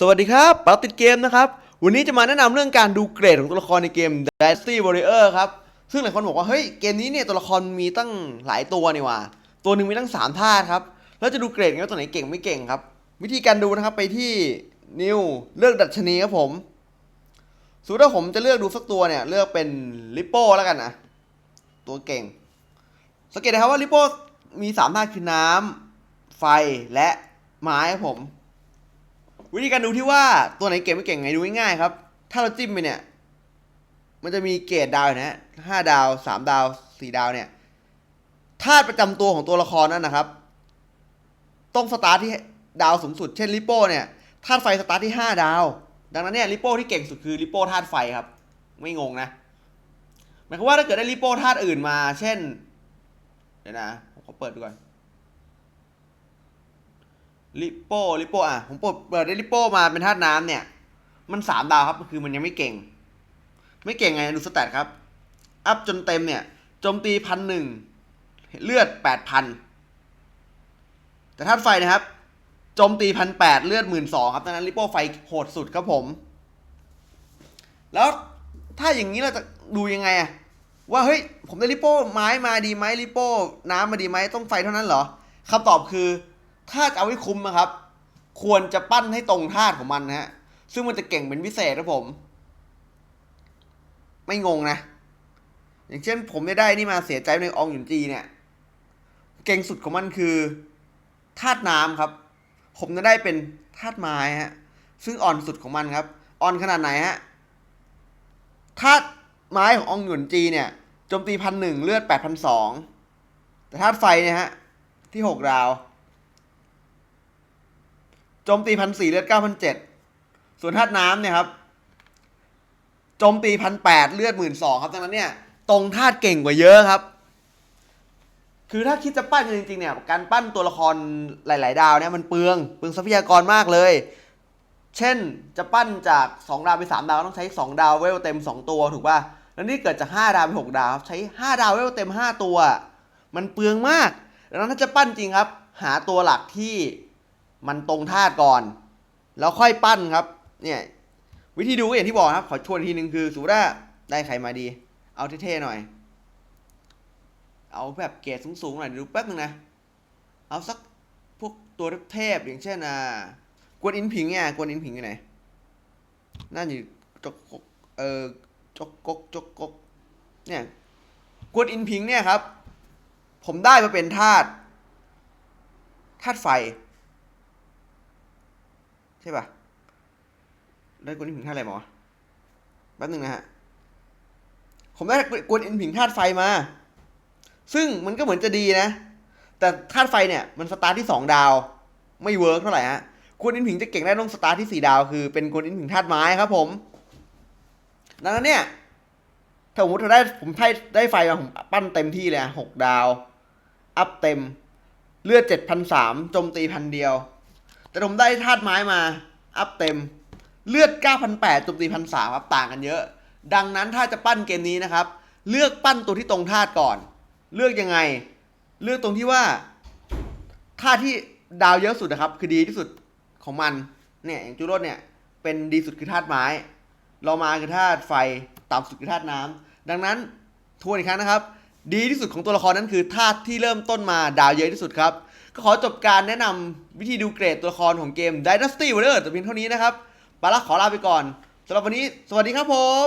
สวัสดีครับปาติดเกมนะครับ วันนี้จะมาแนะนำเรื่องการดูเกรดของตัวละครในเกม Dynasty Warrior ครับ ซึ่งหลายคนบอกว่า เฮ้ย เกมนี้เนี่ยตัวละครมีตั้งหลายตัวนี่ว่า ตัวหนึ่งมีตั้ง 3 ธาตุครับ แล้วจะดูเกรดไงว่าตัวไหนเก่งไม่เก่งครับ วิธีการดูนะครับไปที่ New เลือกดัชนีครับผมสมมติว่าผมจะเลือกดูสักตัวเนี่ย เลือกเป็นลิปโป้แล้วกันนะ ตัวเก่ง สังเกตนะครับว่าลิปโป้มีสามธาตุคือน้ำไฟและไม้ครับผม วิธีการดูที่ว่าตัวไหนเก่งไม่เก่งไงดูง่ายๆครับ ถ้าเราจิ้มไปเนี่ย มันจะมีเกรดดาวนะฮะห้าดาวสามดาวสี่ดาวเนี่ยธาตุประจำตัวของตัวละครนั้นนะครับ ต้องสตาร์ทที่ดาวสูงสุด เช่นลิโป้เนี่ยธาตุไฟสตาร์ทที่ห้าดาว ดังนั้นเนี่ยลิโป้ที่เก่งสุดคือลิโป้ธาตุไฟครับ ไม่งงนะหมายความว่าถ้าเกิดได้ลิโป้ธาตุอื่นมา เช่นเดี๋ยวนะผมขอเปิดดูก่อน ลิปโป้ลิปโป้อะผมเปิดเปิดได้ลิปโป้มาเป็นธาตุน้ำเนี่ย มันสามดาวครับคือมันยังไม่เก่ง ไม่เก่งไงดูสแตทครับ อัพจนเต็มเนี่ยโจมตีพันหนึ่งเลือดแปดพันแต่ธาตุไฟนะครับโจมตีพันแปดเลือดหมื่นสองครับดังนั้นลิปโป้ไฟโหดสุดครับผม แล้วถ้าอย่างนี้เราจะดูยังไงอะว่าเฮ้ยผมได้ลิปโป้ไม้มาดีไหมลิปโป้น้ำมาดีไหมต้องไฟเท่านั้นเหรอคำตอบคือ ถ้าจะเอาให้คุ้มนะครับ ควรจะปั้นให้ตรงธาตุของมันนะฮะ ซึ่งมันจะเก่งเป็นพิเศษครับผม ไม่งงนะ อย่างเช่นผมได้ได้นี่มาเสียใจในอองหยุนจีเนี่ย เก่งสุดของมันคือธาตุน้ำครับ ผมจะได้เป็นธาตุไม้ฮะ ซึ่งอ่อนสุดของมันครับ อ่อนขนาดไหนฮะ ธาตุไม้ของอองหยุนจีเนี่ยโจมตีพันหนึ่งเลือดแปดพันสองแต่ธาตุไฟเนี่ยฮะ ที่หกดาว โจมตีพันสี่เลือดเก้าพันเจ็ดส่วนธาตุน้ำเนี่ยครับโจมตีพันแปดเลือดหมื่นสองครับดังนั้นเนี่ยตรงธาตุเก่งกว่าเยอะครับ คือถ้าคิดจะปั้นกันจริงๆเนี่ยการปั้นตัวละครหลาย ๆ ดาวเนี่ยมันเปลืองเปลืองทรัพยากรมากเลย เช่นจะปั้นจาก 2 ดาวไป 3 ดาวต้องใช้ 2 ดาวเวลเต็ม 2 ตัวถูกป่ะแล้วนี่เกิดจาก 5 ดาวไป6ดาวใช้ 5 ดาวเวลเต็ม 5 ตัว มันเปลืองมาก ดังนั้นถ้าจะปั้นจริงครับ หาตัวหลักที่ มันตรงธาตุก่อน แล้วค่อยปั้นครับ เนี่ยวิธีดูก็อย่างที่บอกครับ ขอชวนทีหนึ่งคือสมมติว่าได้ใครมาดี เอาเท่ๆหน่อย เอาแบบเกรดสูงๆหน่อยดูแป๊บนึงนะ เอาสักพวกตัวเทพอย่างเช่นอ่ากวนอินผิงเนี่ยกวนอินผิงอยู่ไหนน่าอยู่จกเออจกกกจกกกเนี่ยกวนอินผิงเนี่ยครับ ผมได้มาเป็นธาตุธาตุไฟ ช่ปะได้กวนอินผิงธาตุอะไรหมาวะแป๊บนึงนะฮะ ผมได้กวนอินผิงธาตุไฟมา ซึ่งมันก็เหมือนจะดีนะ แต่ธาตุไฟเนี่ยมันสตาร์ทที่2ดาว ไม่เวิร์กเท่าไหร่ฮะกวนอินผิงจะเก่งได้ต้องสตาร์ทที่4ดาว คือเป็นกวนอินผิงธาตุไม้ครับผม ดังนั้นเนี่ย ถ้าสมมติเราได้ผมได้ได้ไฟมาผมปั้นเต็มที่เลยหกดาว อัพเต็ม เลือดเจ็ดพันสามโจมตีพันเดียว แต่ผมได้ธาตุไม้มา อัพเต็ม เลือดเก้าพันแปดโจมตีพันสามครับต่างกันเยอะ ดังนั้นถ้าจะปั้นเกมนี้นะครับ เลือกปั้นตัวที่ตรงธาตุก่อน เลือกยังไง เลือกตรงที่ว่าธาตุที่ดาวเยอะสุดนะครับ คือดีที่สุดของมัน เนี่ยอย่างจูโรสเนี่ย เป็นดีสุดคือธาตุไม้ เรามาคือธาตุไฟ ต่ำสุดคือธาตุน้ำดังนั้นทวนอีกครั้งนะครับ ดีที่สุดของตัวละครนั้นคือธาตุที่เริ่มต้นมาดาวเยอะที่สุดครับ ก็ขอจบการแนะนำวิธีดูเกรดตัวละครของเกม Dynasty Warriors แต่เพียงเท่านี้นะครับปาละขอลาไปก่อนสำหรับวันนี้ สวัสดีครับผม